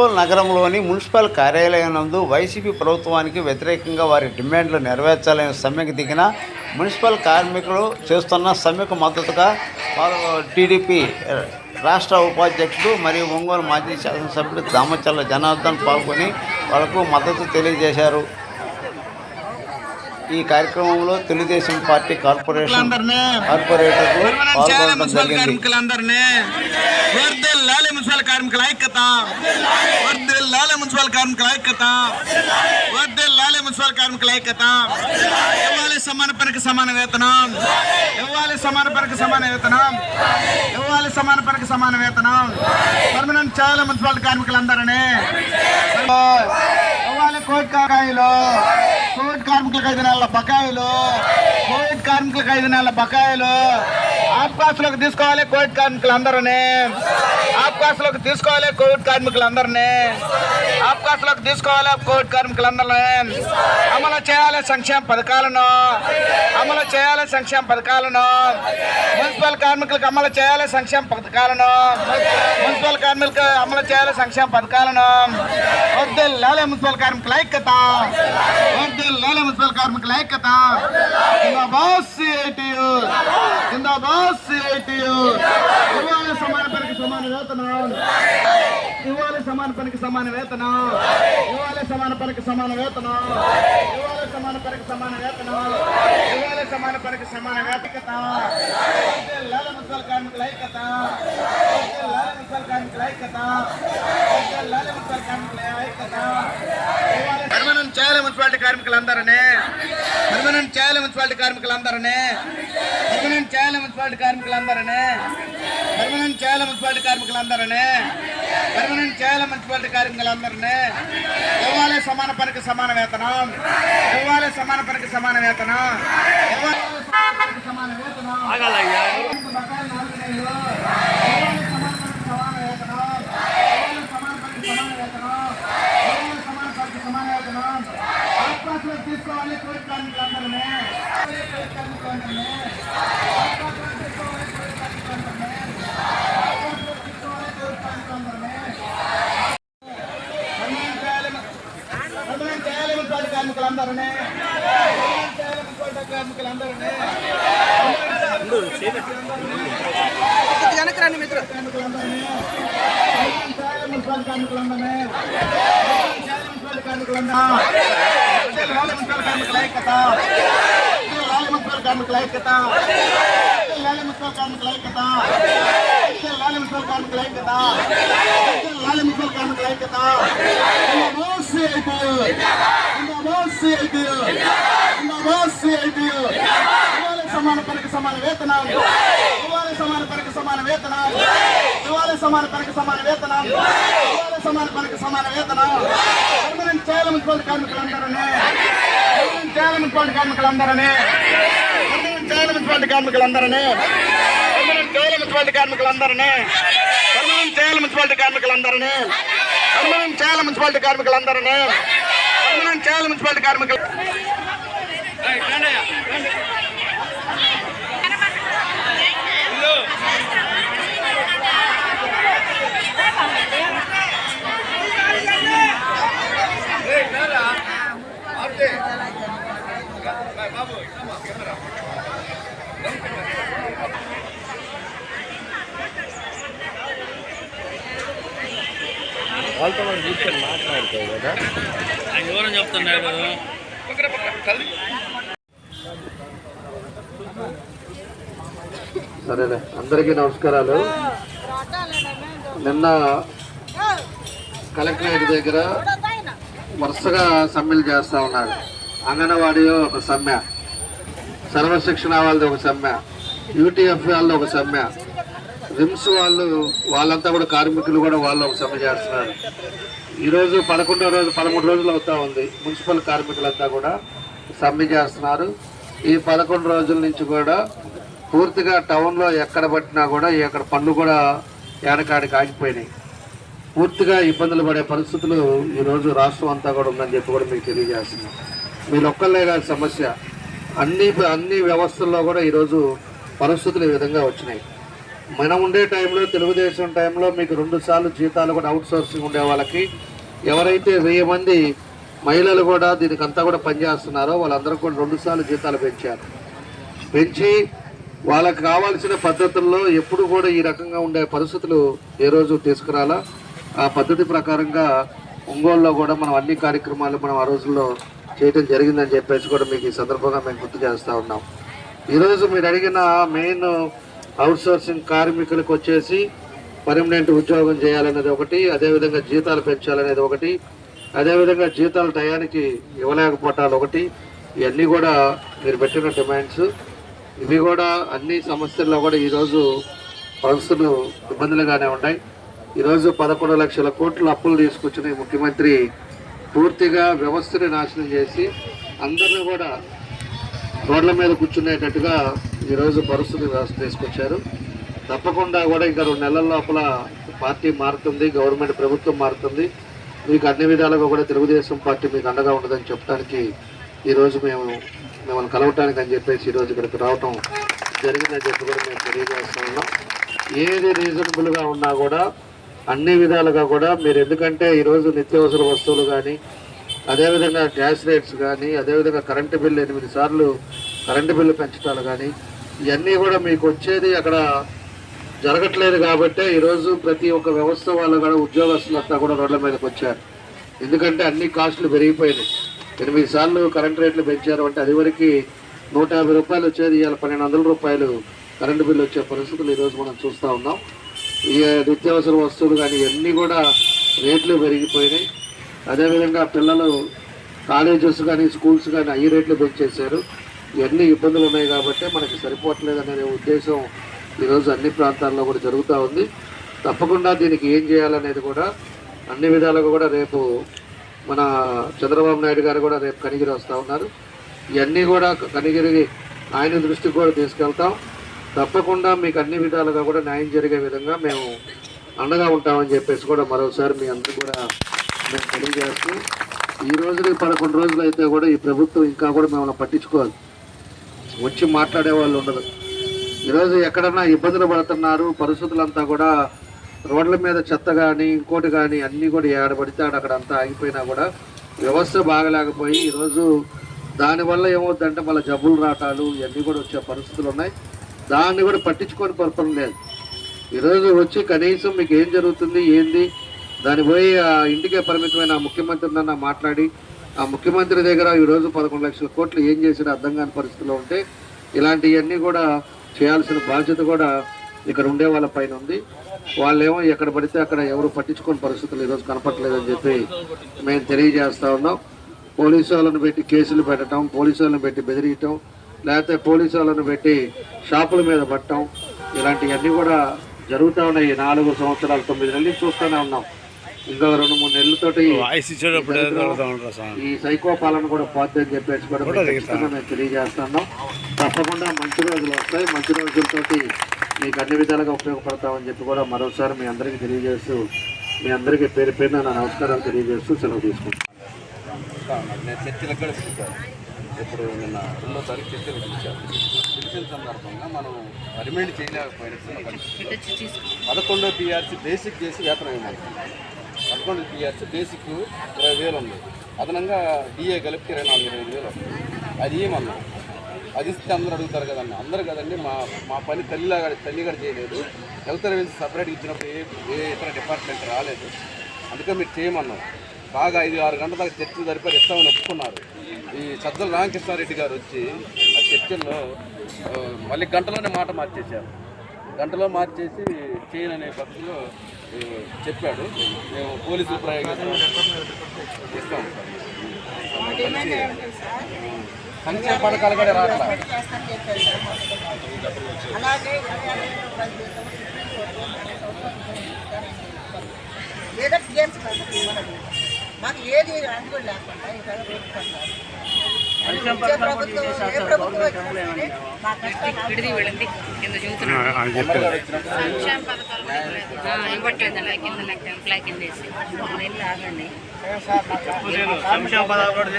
ఒంగోలు నగరంలోని మున్సిపల్ కార్యాలయం నందు వైసీపీ ప్రభుత్వానికి వ్యతిరేకంగా వారి డిమాండ్లు నెరవేర్చాలని సమ్మెకు దిగిన మున్సిపల్ కార్మికులు చేస్తున్న సమ్మెకు మద్దతుగా వారు టీడీపీ రాష్ట్ర ఉపాధ్యక్షుడు మరియు ఒంగోలు మాజీ శాసనసభ్యుడు దామచల్ల జనార్దన్ పాల్గొని వాళ్ళకు మద్దతు తెలియజేశారు. ఈ కార్యక్రమంలో తెలుగుదేశం పార్టీ కార్పొరేషన్ కార్పొరేటర్లు పాల్గొనడం మున్సిపల్ జరిగింది. కార్మికులందరినీ. వర్దిల్లాలి మున్సిపల్ కార్మికుల ఐక్యత. వర్దిల్లాలి మున్సిపల్ కార్మికుల ఐక్యత. వర్దిల్లాలి మున్సిపల్ కార్మికుల ఐక్యత. ఇవ్వాలి సమాన పనికి సమాన వేతనం. ఇవ్వాలి సమాన పనికి సమాన వేతనం. ఇవ్వాలి సమాన పనికి సమాన వేతనం. పర్మనెంట్ చేయాలి మున్సిపాలిటీ కార్మికులందరినీ. ఇవ్వాలి కోవిడ్ బకాయిలు కోవిడ్ కార్మికులకు ఐదు నెలల బకాయిలు. కోవిడ్ కార్మికులకు ఐదు నెలల బకాయిలు. ఆప్కాస్లోకి తీసుకోవాలి కోవిడ్ కార్మికులందరినీ. ఆప్కాస్లోకి తీసుకోవాలి కోవిడ్ కార్మికులందరినీ. ఆప్కాస్లోకి తీసుకోవాలి కోవిడ్ కార్మికులందరినీ. అమలు చేయాలి సంక్షేమ పథకాలను. అమలు చేయాలి సంక్షేమ పథకాలను. మున్సిపల్ కార్మికులకు అమలు చేయాలి సంక్షేమ పథకాలను. మున్సిపల్ కార్మికులకు అమలు చేయాలి సంక్షేమ పథకాలను. వద్దుల్లాలే మున్సిపల్ కార్మికుల ఐక్యత. వద్దుల్లాలే మున్సిపల్ కార్మికుల ఐక్యత. సమాన సమాన వేతనం. ఇవ్వాలి సమాన పనికి సమాన వేతనం. ఇవ్వాలి సమాన పనికి సమాన వేతనం. ఇవ్వాలి సమాన పనికి సమాన వేతనం. ఇవ్వాలి సమాన పనికి సమాన వేతకత లాల మున్సిపల్ కార్మికుల ఐక్యత లాల మున్సిపల్ కార్మికుల ఐక్యత లాల మున్సిపల్ కార్మికుల ఐక్యత పర్మనెంట్ చేయాలి మున్సిపాలిటీ కార్మికులందరినీ. పర్మనెంట్ చేయాలి మున్సిపాలిటీ కార్మికులందరినీ. పర్మనెంట్ చేయాలి మున్సిపాలిటీ కార్మికులందరినీ. పర్మనెంట్ చేయాలి మున్సిపాలిటీ కార్మికులందరినీ. పర్మనెంట్ చేయాలి మున్సిపాలిటీ కార్మికులందరినీ ఇవ్వాలి సమాన పనికి సమాన వేతనం. ఇవ్వాలి సమాన పనికి సమాన వేతనం. ఇవ్వాలి కోరిక పనికి సమాన వేతనం బకాయిలు నాలుగు నెలలు. ఇవ్వాలి సమాన పనికి సమాన వేతనం. ఇవ్వాలి సమాన పనికి సమాన వేతనం. ఇవ్వాలి సమాన పనికి సమాన వేతనం. ఆత్మహత్యలు తీసుకోవాలి కోవిడ్ కార్మికులందరినీ కోవిడ్ కార్మికులందరినీ ఆత్మహత్యలు తీసుకోవాలి కోవిడ్ కార్మికులందరినీ ఆత్మహత్యలు తీసుకోవాలి కోవిడ్ కార్మికులందరినీ పర్మనెంట్ చేయాలి పర్మనెంట్ చేయాలి మున్సిపాలిటీ కార్మికులందరినీ మున్సిపాలిటీ కార్మికులందరినీ వెనక్కి రండి మిత్రులు మున్సిపాలిటీ కార్మికులందరినీ మున్సిపాలిటీ కార్మికులందరినీ లాలి మున్సిపల్ కార్మికుల ఐక్యత లాలి మున్సిపల్ కార్మికుల ఐక్యత లాలి మున్సిపల్ కార్మికుల ఐక్యత లాలి మున్సిపల్ కార్మికుల ఐక్యత లాలి మున్సిపల్ కార్మికుల ఐక్యత జిందాబాద్ సిఐటియు జిందాబాద్ సిఐటియు జిందాబాద్ సిఐటియు ఇవ్వాలి సమాన పనికి సమాన వేతనం ఇవ్వాలి సమాన పనికి సమాన వేతనం ఇవ్వాలి సమాన పనికి సమాన వేతనం ఇవ్వాలి సమాన పనికి సమాన వేతనం పర్మనెంట్ చేయాలి మున్సిపల్ కార్మికులందరినీ పర్మనెంట్ చేయాలి మున్సిపల్ కార్మికులందరినీ పర్మనెంట్ చేయాలి మున్సిపల్ కార్మికులందరినీ పర్మనెంట్ చేయాలి మున్సిపల్ కార్మికులందరినీ పర్మనెంట్ చేయాలి మున్సిపాలిటీ కార్మికులందరినీ పర్మనెంట్ చేయాలి మున్సిపాలిటీ కార్మికులందరినీ పర్మనెంట్ చేయాలి మున్సిపాలిటీ కార్మికులు వాళ్ళతో మనం కూర్చొని కదా. ఆయన వివరం చెప్తున్నాడు. సరేలే అందరికీ నమస్కారాలు. నిన్న కలెక్టరేట్ దగ్గర వరుసగా సమ్మెలు చేస్తూ ఉన్నారు. అంగన్వాడీ ఒక సమ్మె సర్వశిక్షణ వాళ్ళది ఒక సమ్మె యూటీఎఫ్ వాళ్ళది ఒక సమ్మె. రిమ్స్ వాళ్ళు వాళ్ళంతా కూడా కార్మికులు కూడా వాళ్ళు ఒక సమ్మె చేస్తున్నారు. ఈరోజు పదకొండో రోజు పదమూడు రోజులు అవుతా ఉంది. మున్సిపల్ కార్మికులంతా కూడా సమ్మె చేస్తున్నారు. ఈ పదకొండు రోజుల నుంచి కూడా పూర్తిగా టౌన్లో ఎక్కడ పట్టినా కూడా ఎక్కడ పనులు కూడా ఏడకాడికి ఆగిపోయినాయి. పూర్తిగా ఇబ్బందులు పడే పరిస్థితులు ఈరోజు రాష్ట్రం అంతా కూడా ఉందని చెప్పి కూడా మీకు తెలియజేస్తున్నాం. మీరు ఒక్కళ్ళే కాదు సమస్య. అన్ని అన్ని వ్యవస్థల్లో కూడా ఈరోజు పరిస్థితులు ఈ విధంగా వచ్చినాయి. మనం ఉండే టైంలో తెలుగుదేశం టైంలో మీకు రెండు సార్లు జీతాలు కూడా అవుట్ సోర్సింగ్ ఉండే వాళ్ళకి. ఎవరైతే వెయ్యి మంది మహిళలు కూడా దీనికి అంతా కూడా పనిచేస్తున్నారో వాళ్ళందరూ కూడా రెండు సార్లు జీతాలు పెంచారు. పెంచి వాళ్ళకి కావాల్సిన పద్ధతుల్లో ఎప్పుడు కూడా ఈ రకంగా ఉండే పరిస్థితులు ఏ రోజు తీసుకురాలా? ఆ పద్ధతి ప్రకారంగా ఒంగోలులో కూడా మనం అన్ని కార్యక్రమాలు మనం ఆ రోజుల్లో చేయడం జరిగిందని చెప్పేసి కూడా మీకు ఈ సందర్భంగా మేము గుర్తు చేస్తూ ఉన్నాం. ఈరోజు మీరు అడిగిన మెయిన్ అవుట్సోర్సింగ్ కార్మికులకు వచ్చేసి పర్మనెంట్ ఉద్యోగం చేయాలనేది ఒకటి అదేవిధంగా జీతాలు పెంచాలనేది ఒకటి అదేవిధంగా జీతాలు టయానికి ఇవ్వలేకపోవటాలు ఒకటి. ఇవన్నీ కూడా మీరు పెట్టిన డిమాండ్స్. ఇవి కూడా అన్ని సమస్యల్లో కూడా ఈరోజు పరిస్థితులు ఇబ్బందులుగానే ఉన్నాయి. ఈరోజు పదకొండు లక్షల కోట్ల అప్పులు తీసుకొచ్చిన ముఖ్యమంత్రి పూర్తిగా వ్యవస్థని నాశనం చేసి అందరిని కూడా రోడ్ల మీద కూర్చునేటట్టుగా ఈరోజు పరిస్థితి వ్యవస్థ తీసుకొచ్చారు. తప్పకుండా కూడా ఇంకా రెండు నెలల లోపల పార్టీ మారుతుంది గవర్నమెంట్ ప్రభుత్వం మారుతుంది. మీకు అన్ని విధాలుగా కూడా తెలుగుదేశం పార్టీ మీకు అండగా ఉండదని చెప్పడానికి ఈరోజు మేము మిమ్మల్ని కలవటానికి అని చెప్పేసి ఈరోజు ఇక్కడికి రావటం జరిగిందని చెప్పి కూడా మేము తెలియజేస్తున్నాం ఏది రీజనబుల్గా ఉన్నా కూడా అన్ని విధాలుగా కూడా మీరు ఎందుకంటే ఈరోజు నిత్యావసర వస్తువులు కానీ అదేవిధంగా గ్యాస్ రేట్స్ కానీ అదేవిధంగా కరెంటు బిల్లు ఎనిమిది సార్లు కరెంటు బిల్లు పెంచటాలు కానీ ఇవన్నీ కూడా మీకు వచ్చేది అక్కడ జరగట్లేదు కాబట్టే ఈరోజు ప్రతి ఒక్క వ్యవస్థ వాళ్ళు కూడా ఉద్యోగస్తులంతా కూడా రోడ్ల మీదకి వచ్చారు. ఎందుకంటే అన్ని కాస్టులు పెరిగిపోయినాయి. ఎనిమిది సార్లు కరెంట్ రేట్లు పెంచారు అంటే అది వరకు నూట యాభై రూపాయలు వచ్చేది ఇవాళ పన్నెండు వందల రూపాయలు కరెంటు బిల్లు వచ్చే పరిస్థితులు ఈరోజు మనం చూస్తూ ఉన్నాం. ఈ నిత్యావసర వస్తువులు కానీ ఇవన్నీ కూడా రేట్లు పెరిగిపోయినాయి. అదేవిధంగా పిల్లలు కాలేజెస్ కానీ స్కూల్స్ కానీ అయ్యి రేట్లు పెంచేశారు. ఇవన్నీ ఇబ్బందులు ఉన్నాయి కాబట్టి మనకి సరిపోవట్లేదు అనే ఉద్దేశం ఈరోజు అన్ని ప్రాంతాల్లో కూడా జరుగుతూ ఉంది. తప్పకుండా దీనికి ఏం చేయాలనేది కూడా అన్ని విధాలుగా కూడా రేపు మన చంద్రబాబు నాయుడు గారు కూడా రేపు కనిగిరి వస్తూ ఉన్నారు. ఇవన్నీ కూడా కనిగిరి ఆయన దృష్టికి కూడా తీసుకెళ్తాం. తప్పకుండా మీకు అన్ని విధాలుగా కూడా న్యాయం జరిగే విధంగా మేము అండగా ఉంటామని చెప్పేసి కూడా మరోసారి మీ అందరూ కూడా మేము తెలియజేస్తూ ఈ రోజుకి పదకొండు రోజులు అయితే కూడా ఈ ప్రభుత్వం ఇంకా కూడా మిమ్మల్ని పట్టించుకోవాలి. వచ్చి మాట్లాడే వాళ్ళు ఉండదు ఈరోజు ఎక్కడన్నా ఇబ్బందులు పడుతున్నారు పరిస్థితులంతా కూడా రోడ్ల మీద చెత్త కానీ ఇంకోటి కానీ అన్నీ కూడా ఏడబడితే అక్కడ అంతా ఆగిపోయినా కూడా వ్యవస్థ బాగలేకపోయి ఈరోజు దానివల్ల ఏమవుతుందంటే మళ్ళీ జబ్బులు రావటాలు ఇవన్నీ కూడా వచ్చే పరిస్థితులు ఉన్నాయి. దాన్ని కూడా పట్టించుకొని పరపడం లేదు. ఈరోజు వచ్చి కనీసం మీకు ఏం జరుగుతుంది ఏంది? దాని పోయి ఆ ఇంటికే పరిమితమైన ముఖ్యమంత్రి నన్ను మాట్లాడి ఆ ముఖ్యమంత్రి దగ్గర ఈరోజు పదకొండు లక్షల కోట్లు ఏం చేసినా అర్థం కాని పరిస్థితిలో ఉంటే ఇలాంటివన్నీ కూడా చేయాల్సిన బాధ్యత కూడా ఇక్కడ ఉండే వాళ్ళ పైన ఉంది. వాళ్ళేమో ఎక్కడ పడితే అక్కడ ఎవరు పట్టించుకోని పరిస్థితులు ఈరోజు కనపట్లేదని చెప్పి మేము తెలియజేస్తూ ఉన్నాం. పోలీసు వాళ్ళని పెట్టి కేసులు పెట్టడం పోలీసు వాళ్ళని పెట్టి బెదిరియటం లేకపోతే పోలీసు వాళ్ళని పెట్టి షాపుల మీద పట్టడం ఇలాంటివన్నీ కూడా జరుగుతూ ఉన్నాయి నాలుగు సంవత్సరాలు తొమ్మిది నెలలు చూస్తూనే ఉన్నాం. ఇంకా రెండు మూడు నెలలతోటి ఈ సైకో పాలన కూడా పోద్ది అని చెప్పేసి కూడా మేము తెలియజేస్తున్నాం. తప్పకుండా మంచి రోజులు వస్తాయి. మంచి రోజులతోటి మీకు అన్ని విధాలుగా ఉపయోగపడతామని చెప్పి కూడా మరోసారి మీ అందరికీ తెలియజేస్తూ మీ అందరికీ పేరు పేరున నా నమస్కారాలు తెలియజేస్తూ సెలవు తీసుకుంటాను ఇప్పుడు నిన్న రెండో తారీఖు చర్చలు పిలిచాను పిలిచిన సందర్భంగా మనం రిమైండ్ చేయలేకపోయిన పరిస్థితి పదకొండో టీఆర్సీ బేసిక్ చేసి వేతనం ఇవ్వాలి పదకొండు టీఆర్సీ బేసిక్ ఇరవై వేలు ఉంది. అదనంగా డిఏ కలిపి ఇరవై నాలుగు ఇరవై వేలు అది ఏమన్నాం? అది ఇస్తే అందరూ అడుగుతారు కదన్న అందరు కదండి మా మా పని తల్లిలా తల్లి చేయలేదు. హెల్త్ సర్వీస్ సపరేట్ ఇచ్చినప్పుడు ఏ ఏ ఇతర డిపార్ట్మెంట్ రాలేదు. అందుకే మీరు చేయమన్నాం బాగా ఐదు ఆరు గంటల దాకా చర్చలు జరిపారు ఇస్తామని ఒప్పుకున్నారు. ఈ సజ్జల రామకృష్ణారెడ్డి గారు వచ్చి ఆ చర్చల్లో మళ్ళీ గంటలోనే మాట మార్చేశారు. గంటలో మార్చేసి చేయను అనే పద్ధతిలో చెప్పాడు. మేము పోలీసులు ప్రయోగిస్తాం ఇస్తాం సంక్షేమ పథకాలు కూడా రావట్లా మాకు ఏది అందుబాటు లేకుండా ఇంకా కింద చూస్తున్నాడు సంక్షేమ పథకాలు కింద లెక్క ఎంప్లాయ్ కింద వేసి ఆగండి సంక్షేమ కూడా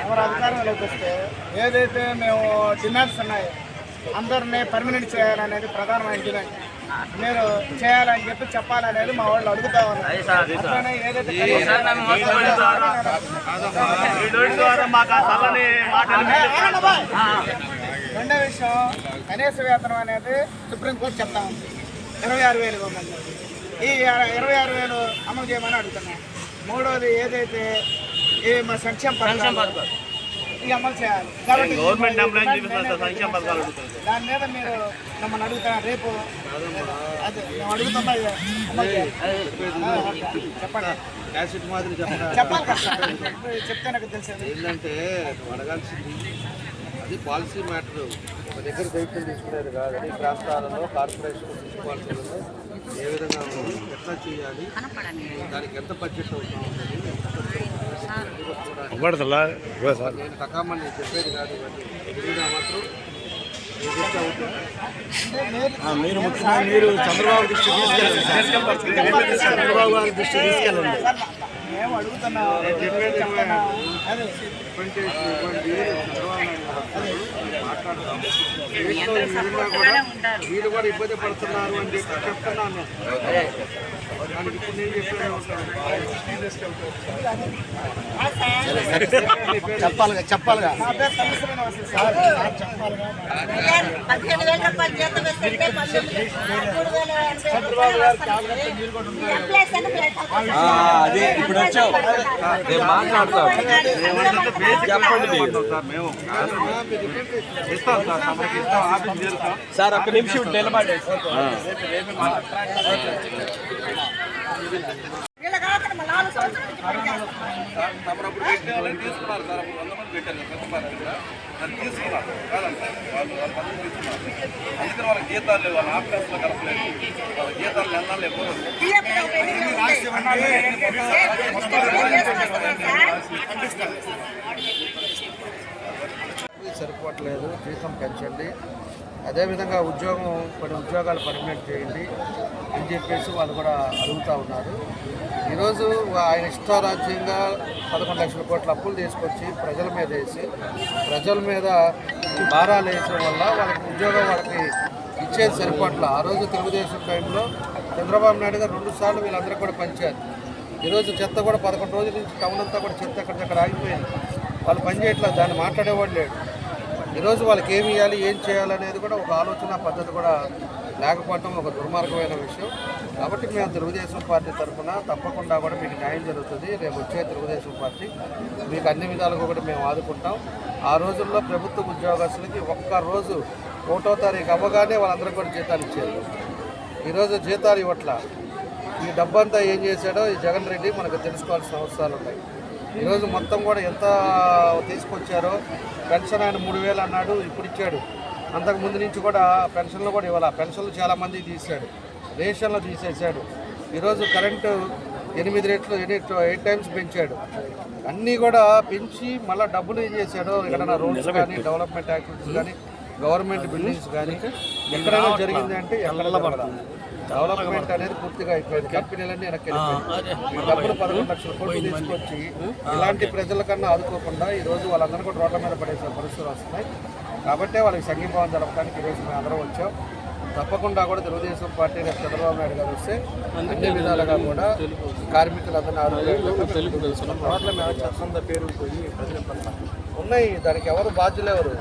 ఎవరు అధికారంలోకి వస్తే ఏదైతే మేము డిమాండ్స్ ఉన్నాయి అందరినీ పర్మనెంట్ చేయాలనేది ప్రధానమైన డిమాండ్ మీరు చేయాలని చెప్పి చెప్పాలనేది మా వాళ్ళు అడుగుతా రెండో విషయం కనీస వేతనం అనేది సుప్రీంకోర్టు చెప్తా ఉంది. ఇరవై ఆరు వేలు ఇవ్వమని ఈ ఇరవై ఆరు వేలు అమలు చేయమని అడుగుతున్నాం. మూడోది ఏదైతే ఈ మా సంక్షేమ పథకాలు. ఇవి అమలు చేయాలి. కాబట్టి గవర్నమెంట్ ఎంప్లాయీ చూపిస్తారు సార్ సంక్షేమ పథకాలు అడుగుతుంది దాని మీద మీరు మమ్మల్ని అడుగుతారు? రేపు అదే మేము అడుగుతున్నా ఇక అమలు చేయాలి. చెప్పండి. మాదిరి చెప్పాలి చెప్తే నాకు తెలిసేది. ఏంటంటే అడగాల్సింది అది పాలసీ మ్యాటర్. ఒక దగ్గర దైత్యం తీసుకునేది కాదు. అన్ని ప్రాంతాలలో కార్పొరేషన్ తీసుకోవాల్సి ఉంది ఏ విధంగా ఉంది ఎట్లా చేయాలి దానికి ఎంత బడ్జెట్ అవుతా పడుతుందా సార్? నేను చెప్పేది కాదు అవుతుందో. మీరు ముఖ్యమంత్రి మీరు చంద్రబాబు దృష్టి తీసుకెళ్ళండి చంద్రబాబు గారి దృష్టి తీసుకెళ్ళండి. వీళ్ళు కూడా ఇబ్బంది పడుతున్నారు అని చెప్పి చెప్తున్నాను దానికి ఇప్పుడు నేను చెప్పాను చెప్పాలిగా. చెప్పాలిగా పదిహేను వేల రూపాయలు జీతం మూడు వేల అదే ఇప్పుడు వచ్చావు చెప్పండి సార్ మేము ఒక్క నిమిషం నిలబడి తీసుకున్నారు సార్ అప్పుడు కూడా. దాన్ని తీసుకున్నారు. వాళ్ళు వాళ్ళ పనులు తీసుకున్నారు అందుకని వాళ్ళ జీతాలు లేవు వాళ్ళ ఆఫీసులో కలపలేదు వాళ్ళ జీతాలు నెల నెలలు సరిపోవట్లేదు జీతం పెంచండి. అదేవిధంగా ఉద్యోగం కొన్ని ఉద్యోగాలు పర్మనెంట్ చేయండి అని చెప్పేసి వాళ్ళు కూడా అడుగుతూ ఉన్నారు. ఈరోజు ఆయన ఇష్టారాజ్యంగా పదకొండు లక్షల కోట్ల అప్పులు తీసుకొచ్చి ప్రజల మీద వేసి ప్రజల మీద భారాలు వేసడం వల్ల వాళ్ళకి ఉద్యోగం వాళ్ళకి ఇచ్చేది సరిపోట్ల. ఆ రోజు తెలుగుదేశం టైంలో చంద్రబాబు నాయుడు గారు రెండు సార్లు వీళ్ళందరూ కూడా పంచారు. ఈరోజు చెత్త కూడా పదకొండు రోజుల నుంచి టౌన్ అంతా కూడా చెత్త అక్కడ ఆగిపోయింది. వాళ్ళు పనిచేయట్లేదు దాన్ని మాట్లాడేవాడు లేడు. ఈరోజు వాళ్ళకి ఏమి ఇవ్వాలి ఏం చేయాలనేది కూడా ఒక ఆలోచన పద్ధతి కూడా లేకపోవటం ఒక దుర్మార్గమైన విషయం. కాబట్టి మేము తెలుగుదేశం పార్టీ తరఫున తప్పకుండా కూడా మీకు న్యాయం జరుగుతుంది. రేపు వచ్చే తెలుగుదేశం పార్టీ మీకు అన్ని విధాలుగా కూడా మేము ఆదుకుంటాం. ఆ రోజుల్లో ప్రభుత్వ ఉద్యోగస్తులకి ఒక్క రోజు ఒకటో తారీఖు అవ్వగానే వాళ్ళందరూ కూడా జీతాలు ఇచ్చారు ఈరోజు జీతాలు ఇవ్వట్ల. ఈ డబ్బంతా ఏం చేశాడో ఈ జగన్ రెడ్డి మనకు తెలుసుకోవాల్సిన అవసరాలు ఉన్నాయి. ఈరోజు మొత్తం కూడా ఎంత తీసుకొచ్చారో పెన్షన్ ఆయన మూడు వేలు అన్నాడు ఇప్పుడు ఇచ్చాడు. అంతకు ముందు నుంచి కూడా పెన్షన్లు కూడా ఇవ్వాలి? పెన్షన్లు చాలామంది తీశాడు. రేషన్లు తీసేశాడు. ఈరోజు కరెంటు ఎనిమిది రెట్లు ఎయిట్ ఎయిట్ టైమ్స్ పెంచాడు. అన్నీ కూడా పెంచి మళ్ళీ డబ్బులు ఏం చేశాడో ఎక్కడైనా రోడ్స్ కానీ డెవలప్మెంట్ యాక్టివిటీస్ కానీ గవర్నమెంట్ బిల్డింగ్స్ కానీ ఎక్కడైనా జరిగింది అంటే ఎక్కడ పడదు డెవలప్మెంట్ అనేది పూర్తిగా అయిపోయింది. కంపెనీలన్నీ వెనక్కి డబ్బులు పదకొండు లక్షల కోట్లు తీసుకొచ్చి ఇలాంటి ప్రజల కన్నా ఆదుకోకుండా ఈ రోజు వాళ్ళందరూ కూడా రోడ్ల మీద పడేసే పరిస్థితులు వస్తున్నాయి. కాబట్టే వాళ్ళకి సంఘీభావం జరపడానికి ఈరోజు మేము అందరం వచ్చాం. తప్పకుండా కూడా తెలుగుదేశం పార్టీ రేపు చంద్రబాబు నాయుడు గారు వస్తే అన్ని విధాలుగా కూడా కార్మికులందరినీ ఆరోగ్యం రోడ్ల మీద చెత్తంతా పేరుకుపోయి ప్రజలు పడతారు. ఉన్నాయి దానికి ఎవరు బాధ్యులు ఎవరు?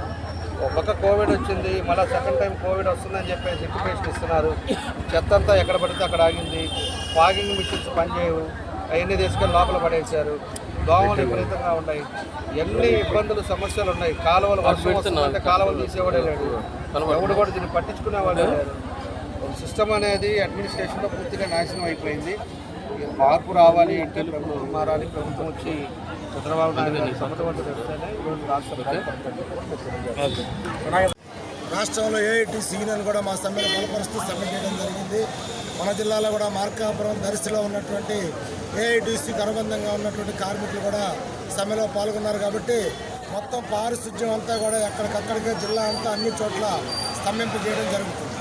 ఒక కోవిడ్ వచ్చింది మళ్ళీ సెకండ్ టైం కోవిడ్ వస్తుందని చెప్పేసి ఇంటిమేషన్ ఇస్తున్నారు. చెత్త అంతా ఎక్కడ పడితే అక్కడ ఆగింది. ఫాగింగ్ మిషన్స్ పనిచేయవు. అవన్నీ తీసుకెళ్ళి లోపల పడేశారు. దోమలు విపరీతంగా ఉన్నాయి. ఎన్ని ఇబ్బందులు సమస్యలు ఉన్నాయి. కాలువలు వర్షం వస్తుందంటే కాలువలు తీసేవాడే లేడు. ఎవడు కూడా దీన్ని పట్టించుకునేవాడే ఒక సిస్టమ్ అనేది అడ్మినిస్ట్రేషన్లో పూర్తిగా నాశనం అయిపోయింది. మార్పు రావాలి అంటే ప్రభుత్వం మారాలి. ప్రభుత్వం వచ్చి చంద్రబాబు నాయుడు గారు వస్తేనే ఈరోజు రాష్ట్రంలో ఏఐటీసీ యూనియన్ కూడా మా సమ్మెను బలపరుస్తూ సమ్మె చేయడం జరిగింది. మన జిల్లాలో కూడా మార్కాపురం దరిశిలో ఉన్నటువంటి ఏఐటీసీకి అనుబంధంగా ఉన్నటువంటి కార్మికులు కూడా సమ్మెలో పాల్గొన్నారు కాబట్టి మొత్తం పారిశుధ్యం అంతా కూడా ఎక్కడికక్కడికే జిల్లా అంతా అన్ని చోట్ల స్తంభింపు చేయడం జరుగుతుంది.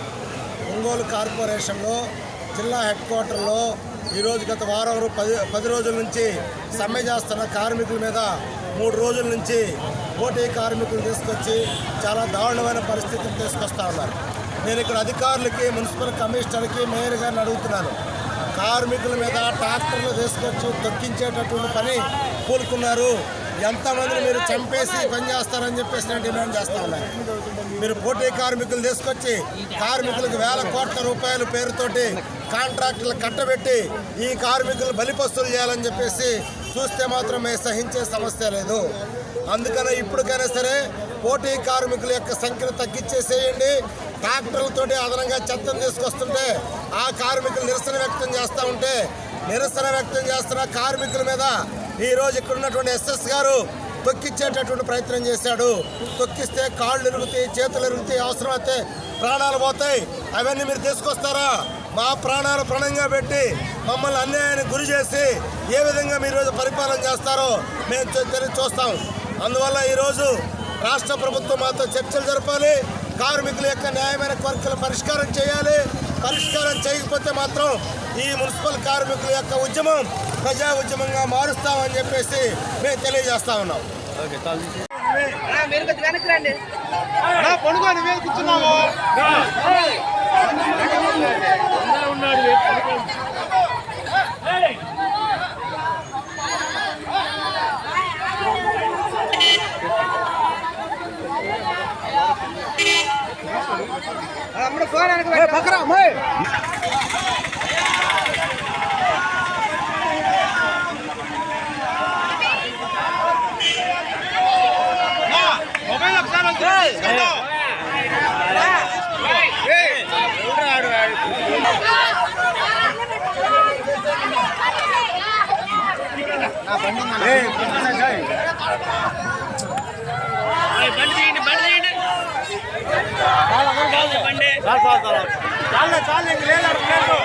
ఒంగోలు కార్పొరేషన్లో జిల్లా హెడ్ క్వార్టర్లో ఈరోజు గత వారం పది పది రోజుల నుంచి సమ్మె చేస్తున్న కార్మికుల మీద మూడు రోజుల నుంచి పోటీ కార్మికులు తీసుకొచ్చి చాలా దారుణమైన పరిస్థితిని తీసుకొస్తా ఉన్నారు. నేను ఇక్కడ అధికారులకి మున్సిపల్ కమిషనర్కి మేయర్ గారిని అడుగుతున్నాను. కార్మికుల మీద ట్రాక్టర్లు తీసుకొచ్చి తొక్కించేటటువంటి పని కోలుకున్నారు ఎంతమందిని మీరు చంపేసి పని చేస్తారని చెప్పేసి నేను డిమాండ్ చేస్తా ఉన్నాను మీరు పోటీ కార్మికులు తీసుకొచ్చి కార్మికులకు వేల కోట్ల రూపాయల పేరుతోటి కాంట్రాక్టులు కట్టబెట్టి ఈ కార్మికులు బలిపస్తులు చేయాలని చెప్పేసి చూస్తే మాత్రం మేము సహించే సమస్య లేదు. అందుకనే ఇప్పటికైనా సరే పోటీ కార్మికుల యొక్క సంఖ్యను తగ్గించేసేయండి. ట్రాక్టర్లతోటి అదనంగా చెత్తను తీసుకొస్తుంటే ఆ కార్మికులు నిరసన వ్యక్తం చేస్తూ ఉంటే నిరసన వ్యక్తం చేస్తున్న కార్మికుల మీద ఈ రోజు ఇక్కడ ఉన్నటువంటి ఎస్ఎస్ గారు తొక్కిచ్చేటటువంటి ప్రయత్నం చేశాడు. తొక్కిస్తే కాళ్ళు ఇరుగుతాయి చేతులు ఇరుగుతాయి అవసరమైతే ప్రాణాలు పోతాయి. అవన్నీ మీరు తీసుకొస్తారా? మా ప్రాణాలు ప్రణంగా పెట్టి మమ్మల్ని అన్యాయానికి గురి చేసి ఏ విధంగా మీరు ఈరోజు పరిపాలన చేస్తారో మేము తెలియ చూస్తాం. అందువల్ల ఈరోజు రాష్ట్ర ప్రభుత్వం మాతో చర్చలు జరపాలి. కార్మికుల యొక్క న్యాయమైన కోరికలు పరిష్కారం చేయాలి. పరిష్కారం చేయకపోతే మాత్రం ఈ మున్సిపల్ కార్మికుల యొక్క ఉద్యమం ప్రజా ఉద్యమంగా మారుస్తామని చెప్పేసి మేము తెలియజేస్తా ఉన్నాం. మీరు కొద్దిగా వెనక్కి రండి అమ్ముడు ఫోన్ బండి చాలే చాలే. ఇంక లేదు అక్కడ లేదు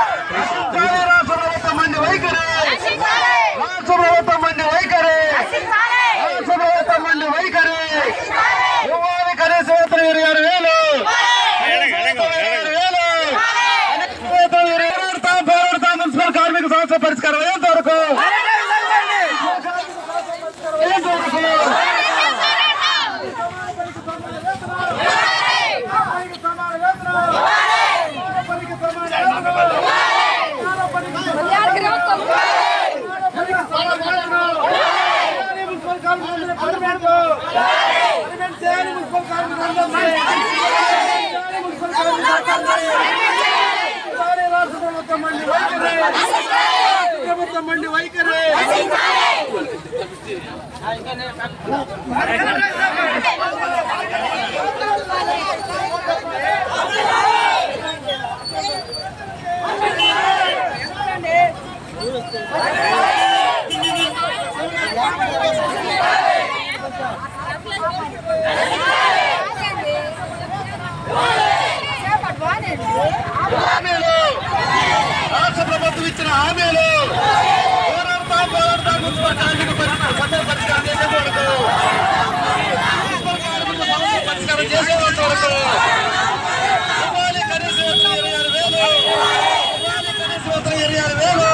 రాష్ట్ర ప్రభుత్వం మంది వైఖరి రాష్ట్ర ప్రభుత్వం మంది వైఖరి రాష్ట్ర ప్రభుత్వం మంది వైఖరి ఇవ్వాలి కనీస వేతనం ఇరవై ఆరు వేలు ఇరవై ఆరు వేలు వేతనం ఇరవై ఆరు పోరాడతాం, పోరాడతాం. మున్సిపల్ కార్మిక సమస్య పరిష్కారం అయ్యేంత వరకు అయ్యేంత వరకు ప్రభుత్వం మండి వైఖరి హామీలు ప్రభుత్వం ఇచ్చిన హామీలు. పోరాడతా పోరాడతా మున్సిపల్ కార్మిక పరిస్థితి సమస్య పరిష్కారం చేసేంత వరకు మున్సిపల్ కార్మిక సమస్య పరిష్కారం చేసేంత వరకు ఇవ్వాలి కనీస వేతనం ఇరవై ఆరు వేలు. ఇవ్వాలి కనీస వేతనం ఇరవై ఆరు వేలు.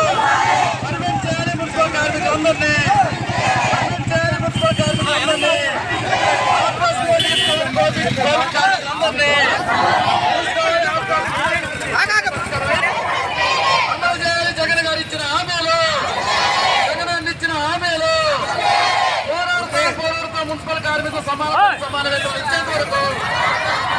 పర్మనెంట్ చేయాలి మున్సిపల్ కార్మికులందరినీ పర్మనెంట్ చేయాలి మున్సిపల్ కార్మికులందరినీ కార్మికులందరినీ అమలు చేయాలి జగన్ గారు ఇచ్చిన హామీలు జగన్ అన్న ఇచ్చిన హామీలు కార్మికులు సమాన సమాన వేతనం ఇచ్చేంత వరకు సమాన